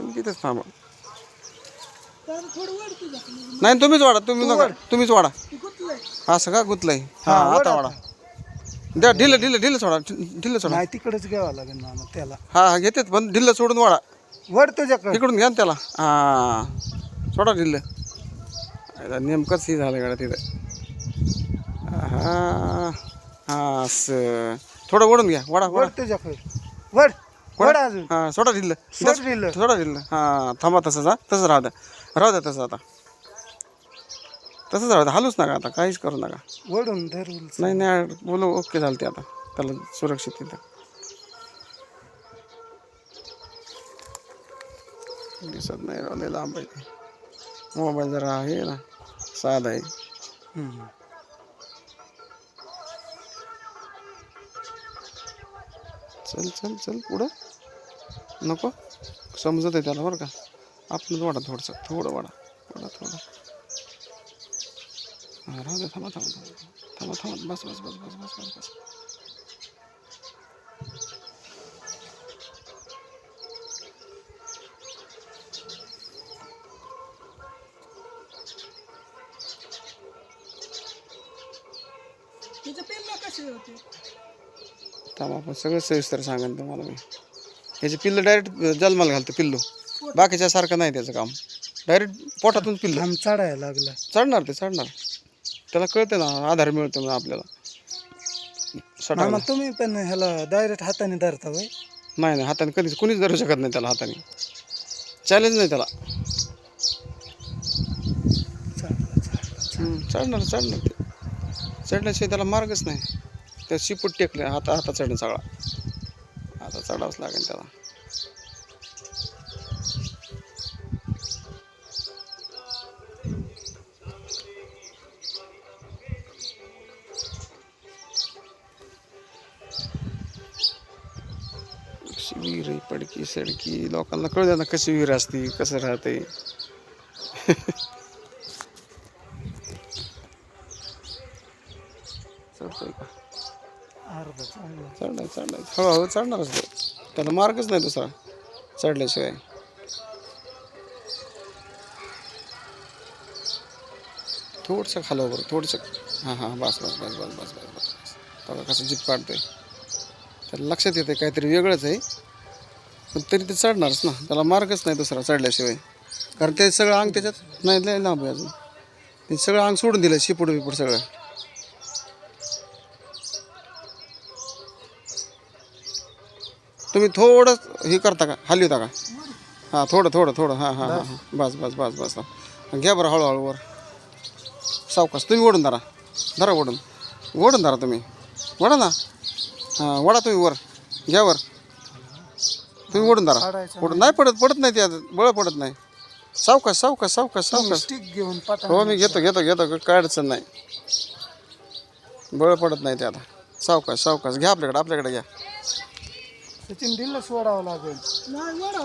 तुम्ही तिथेच थांबा. नाही तुम्हीच वाढा तुम्ही नका. तुम्हीच वाढा. असं का गुतलंय? हा आता वाढा. द्या ढिलं ढिलं ढिलं सोडा ढिलं सोडा. नाही तिकडेच घ्यावं लागेल ना त्याला. हा हा घेतेत पण ढिल्लं सोडून वाढा. वड तुझ्याकडे. इकडून घ्या ना त्याला. हा सोडा ढिल्लं आता नेमकंच हे झालं गाड्या तिथं. हा हा असं. थोडं ओढून घ्या. वाडा वड वाडा तुझ्याकडे. वड. अजून. हा सोडा ढिल्लं सोड दिलं थोडा ढिल्लं हा थांबा तसंच हा. तसंच राहू द्या. राहू द्या तसं आता. तसंच राहू द्या. हालूच नका आता. काहीच करू नका. धरून नाही नाही बोलो ओके झालं ते आता. त्याला सुरक्षित तिथं. दिसत नाही राहिले लांब आहे. मोबाईल जरा आहे ना साधा आहे. हम्म. चल चल चल पुढं. नको. समजत आहे त्याला बरं का. आपलं वाडा थोडंसं. थोडं वाडा. वाडा थोडं. हा राहू दे थांबा थांबा थांबा. थांबा थांबा. बस बस बस बस बस बस बस. थांबा आपण सगळं सविस्तर सांगेन तुम्हाला मी. ह्याचे पिल्लं डायरेक्ट जन्माला घालतं पिल्लू. बाकीच्या सारखं नाही त्याचं काम. डायरेक्ट पोटातून पिल्लं. आम चढायला लागला. चढणार ते चढणार. त्याला कळते ना आधार मिळतो ना आपल्याला. सटायला मामा तुम्ही पण ह्याला डायरेक्ट हाताने धरता वय नाही नाही हाताने कधीच कुणीच धरू शकत नाही त्याला हाताने. चॅलेंज नाही त्याला. हम्म, चढणार चढणार ते. चढल्याशिवाय त्याला मार्गच नाही. त्या शिपूट टेकले हाता हाता चढणं सगळा. आता चढावंच लागेल त्याला. कशी विहीर पडकी सडकी लोकांना कळू ना कशी विहीर असते कसं राहते चढणार चढणार हळूहळू चढणारच तो त्याला मार्गच नाही दुसरा चढल्याशिवाय थोडंसं खालो बरं थोडंसं हां हां बस बस बस बस बस बस बस बघा कसं जीप काढतोय त्याला लक्षात येते काहीतरी वेगळंच आहे पण तरी ते चढणारच ना त्याला मार्गच नाही दुसरा चढल्याशिवाय कारण ते सगळं अंग त्याच्यात नाही लय लांब आहे अजून ते सगळं अंग सोडून दिलं शिपूड बिपूड सगळं तुम्ही थोडं हे करता का? हलवता का? हां थोडं थोडं थोडं. हां हां हां. बस. बस बस बस घ्या बरं हळूहळू वर. सावकाश. तुम्ही ओढून धरा. धरा ओढून. ओढून धरा तुम्ही. वडा ना. हां वडा तुम्ही वर. घ्या वर. तुम्ही ओढून धरा. ओढून नाही. पडत पडत नाही त्यात बळ पडत नाही. सावकाश सावकाश सावकाश सावकाश. स्टिक घेऊन हो मी घेतो घेतो घेतो. काय अडचण नाही. बळ पडत नाही ते आता. सावकाश सावकाश. घ्या आपल्याकडे आपल्याकडे घ्या. सचिन दिलं सोडावं लागेल. नाही वर